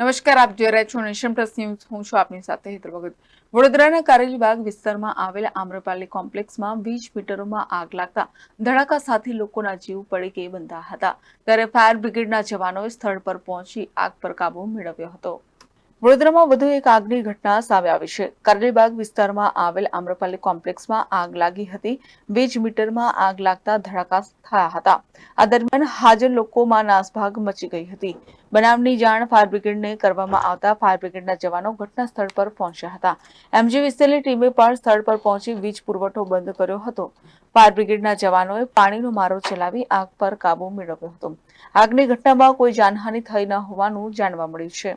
નમસ્કાર, આપ જોઈ રહ્યા છો નેશન પ્લસ ન્યૂઝ. હું છું આપની સાથે હેતર ભગત. વડોદરાના કારેલીબાગ વિસ્તારમાં આવેલા આમ્રપાલી કોમ્પ્લેક્સમાં વીજ મીટરોમાં આગ લાગતા ધડાકા સાથે લોકોના જીવ પડીકે બંધા હતા. ત્યારે ફાયર બ્રિગેડના જવાનોએ સ્થળ પર પહોંચી આગ પર કાબુ મેળવ્યો હતો. વડોદરામાં વધુ એક આગની ઘટના સામે આવી છે. કારેલીબાગ વિસ્તારમાં આવેલ આમ્રપાલી કોમ્પ્લેક્સમાં આગ લાગી હતી. વીજ મીટરમાં આગ લાગતા ધડાકા થયા હતા. આ દરમિયાન હાજર લોકોમાં નાસભાગ મચી ગઈ હતી. બનાવની જાણ ફાયર બ્રિગેડને કરવામાં આવતા ફાયર બ્રિગેડના જવાનો ઘટના સ્થળ પર પહોંચ્યા હતા. એમજી વિસ્તેલની ટીમે પણ સ્થળ પર પહોંચી વીજ પુરવઠો બંધ કર્યો હતો. ફાયર બ્રિગેડના જવાનોએ પાણીનો મારો ચલાવી આગ પર કાબુ મેળવ્યો હતો. આગની ઘટનામાં કોઈ જાનહાનિ થઈ ન હોવાનું જાણવા મળ્યું છે.